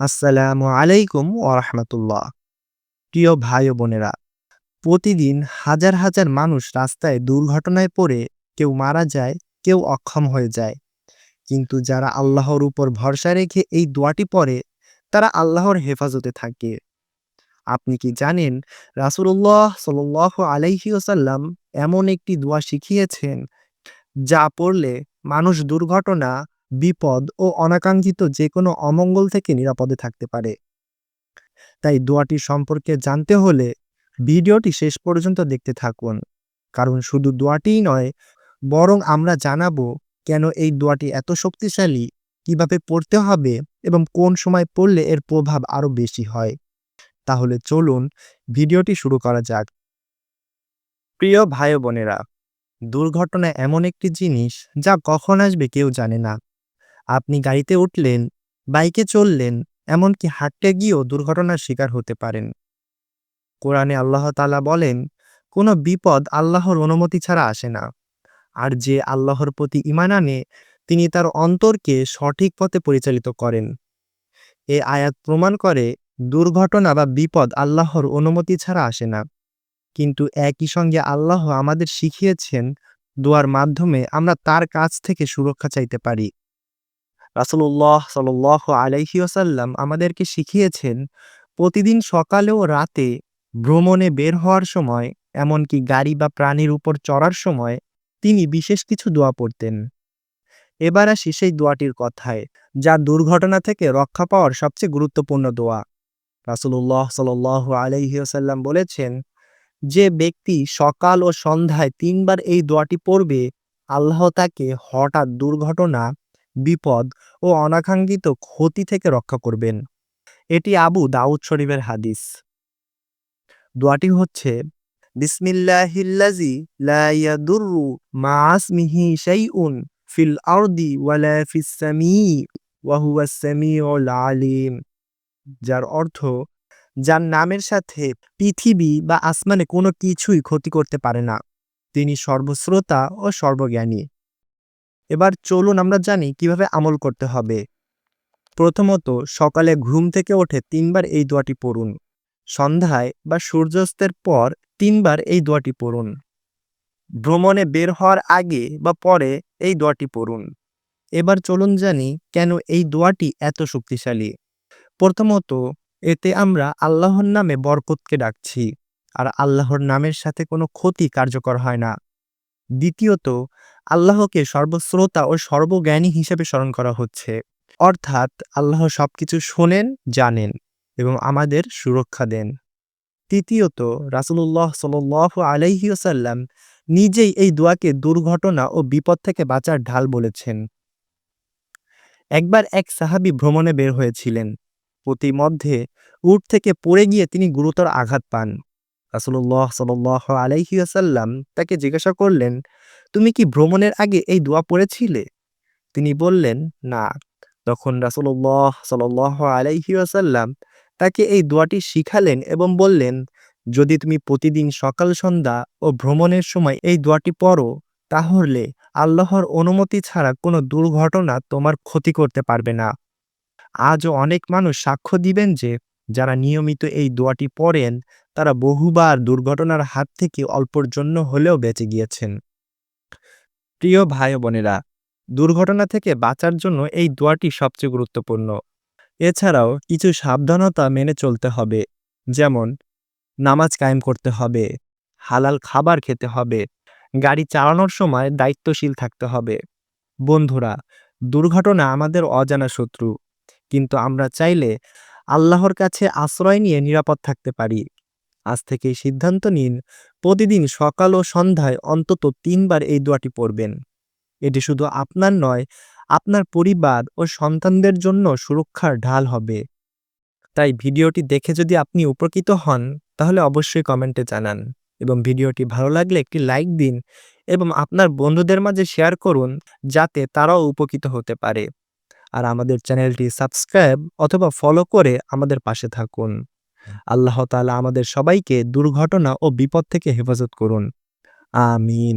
আসসালামু আলাইকুম ওরহমতুল্লাহ প্রিয় ভাই বোনেরা, প্রতিদিন হাজার হাজার মানুষ রাস্তায় দুর্ঘটনায় পড়ে কেউ মারা যায়, কেউ অক্ষম হয়ে যায়। কিন্তু যারা আল্লাহর উপর ভরসা রেখে এই দোয়াটি পড়ে, তারা আল্লাহর হেফাজতে থাকে। আপনি কি জানেন রাসুল্লাহ সাল আলাইহি ওসাল্লাম এমন একটি দোয়া শিখিয়েছেন, যা পড়লে মানুষ দুর্ঘটনা বিপদ ও অনাকাঙ্ক্ষিত যে কোনো অমঙ্গল থেকে নিরাপদে থাকতে পারে। তাই দোয়াটি সম্পর্কে জানতে হলে ভিডিওটি শেষ পর্যন্ত দেখতে থাকুন, কারণ শুধু দোয়াটিই নয়, বরং আমরা জানাব কেন এই দোয়াটি এত শক্তিশালী, কীভাবে পড়তে হবে এবং কোন সময় পড়লে এর প্রভাব আরও বেশি হয়। তাহলে চলুন ভিডিওটি শুরু করা যাক। প্রিয় ভাই বোনেরা, দুর্ঘটনা এমন একটি জিনিস যা কখন আসবে কেউ জানে না। আপনি গাড়িতে উঠলেন, বাইকে চললেন, এমনকি হাঁটতে গিয়েও দুর্ঘটনার শিকার হতে পারেন। কোরআনে আল্লাহ তালা বলেন, কোনো বিপদ আল্লাহর অনুমতি ছাড়া আসে না। আর যে আল্লাহর প্রতি ইমান আনে, তিনি তার অন্তরকে সঠিক পথে পরিচালিত করেন। এ আয়াত প্রমাণ করে, দুর্ঘটনা বা বিপদ আল্লাহর অনুমতি ছাড়া আসে না। কিন্তু একই সঙ্গে আল্লাহ আমাদের শিখিয়েছেন, দোয়ার মাধ্যমে আমরা তার কাছ থেকে সুরক্ষা চাইতে পারি। রাসুল্লাহ সাল আলাইহি আসাল্লাম আমাদেরকে শিখিয়েছেন, প্রতিদিন সকালে ও রাতে ভ্রমণে বের হওয়ার সময়, এমনকি গাড়ি বা প্রাণীর উপর চড়ার সময় তিনি বিশেষ কিছু দোয়া পড়তেন। এবার আসি সেই দোয়াটির কথায়, যা দুর্ঘটনা থেকে রক্ষা পাওয়ার সবচেয়ে গুরুত্বপূর্ণ দোয়া। রাসুল্লাহ সাল আলাইসাল্লাম বলেছেন, যে ব্যক্তি সকাল ও সন্ধ্যায় তিনবার এই দোয়াটি পড়বে, আল্লাহ তাকে হঠাৎ দুর্ঘটনা বিপদ ও অনাকাঙ্ক্ষিত ক্ষতি থেকে রক্ষা করবেন। এটি আবু দাউদ শরীফের হাদিস। দোয়াটি হচ্ছে বিসমিল্লাহিল্লাজি লা ইয়াদুররু মা আসমিহি শাইউন ফিল ওয়ালা যার অর্থ, যার নামের সাথে পৃথিবী বা আসমানে কোনো কিছুই ক্ষতি করতে পারে না। তিনি সর্বশ্রোতা ও সর্বজ্ঞানী। এবার চলুন আমরা জানি কীভাবে আমল করতে হবে। প্রথমত, সকালে ঘুম থেকে ওঠে তিনবার এই দোয়াটি পড়ুন। সন্ধ্যায় বা সূর্যাস্তের পর তিনবার এই দোয়াটি পড়ুন। ভ্রমণে বের হওয়ার আগে বা পরে এই দোয়াটি পড়ুন। এবার চলুন জানি কেন এই দোয়াটি এত শক্তিশালী। প্রথমত, এতে আমরা আল্লাহর নামে বরকতকে ডাকছি, আর আল্লাহর নামের সাথে কোনো ক্ষতি কার্যকর হয় না। দ্বিতীয়ত, আল্লাহকে সর্বশ্রোতা ও সর্বজ্ঞানী হিসেবে স্মরণ করা হচ্ছে। অর্থাৎ, আল্লাহ সবকিছু শোনেন, জানেন এবং আমাদের সুরক্ষা দেন। তৃতীয়ত রাসুল্লাহ সাল আলাইহিসাল্লাম নিজেই এই দোয়াকে দুর্ঘটনা ও বিপদ থেকে বাঁচার ঢাল বলেছেন। একবার এক সাহাবি ভ্রমণে বের হয়েছিলেন। প্রতিমধ্যে উট থেকে পড়ে গিয়ে তিনি গুরুতর আঘাত পান। রাসুল্লাহ সাল আলাইহিয়াসাল্লাম তাকে জিজ্ঞাসা করলেন, তুমি কি ভ্রমণের আগে এই দোয়া পড়েছিলে? তিনি বললেন, না। তখন রাসুল্লাহ সাল আলাইহিয়াসাল্লাম তাকে এই দোয়াটি শিখালেন এবং বললেন, যদি তুমি প্রতিদিন সকাল, সন্ধ্যা ও ভ্রমণের সময় এই দোয়াটি পড়ো, তাহলে আল্লাহর অনুমতি ছাড়া কোনো দুর্ঘটনা তোমার ক্ষতি করতে পারবে না। আজও অনেক মানুষ সাক্ষ্য দিবেন যে, যারা নিয়মিত এই দোয়াটি পড়েন তারা বহুবার দুর্ঘটনার হাত থেকে অল্পর জন্য হলেও বেঁচে গিয়েছেন। প্রিয় ভাই বোনেরা, দুর্ঘটনা থেকে বাঁচার জন্য এই দোয়াটি সবচেয়ে গুরুত্বপূর্ণ। এছাড়াও কিছু সাবধানতা মেনে চলতে হবে, যেমন নামাজ কায়েম করতে হবে, হালাল খাবার খেতে হবে, গাড়ি চালানোর সময় দায়িত্বশীল থাকতে হবে। বন্ধুরা, দুর্ঘটনা আমাদের অজানা শত্রু, কিন্তু আমরা চাইলে আল্লাহর কাছে আশ্রয় নিয়ে নিরাপদ থাকতে পারি। আজ থেকেই সিদ্ধান্ত নিন, প্রতিদিন সকাল ও সন্ধ্যায় অন্তত তিনবার এই দোয়াটি পড়বেন। এটি শুধু আপনার নয়, আপনার পরিবার ও সন্তানদের জন্য সুরক্ষার ঢাল হবে। তাই ভিডিওটি দেখে যদি আপনি উপকৃত হন, তাহলে অবশ্যই কমেন্টে জানান এবং ভিডিওটি ভালো লাগলে একটি লাইক দিন এবং আপনার বন্ধুদের মাঝে শেয়ার করুন, যাতে তারাও উপকৃত হতে পারে। আর আমাদের চ্যানেলটি সাবস্ক্রাইব অথবা ফলো করে আমাদের পাশে থাকুন। আল্লাহ তালা আমাদের সবাইকে দুর্ঘটনা ও বিপদ থেকে হেফাজত করুন। আমিন।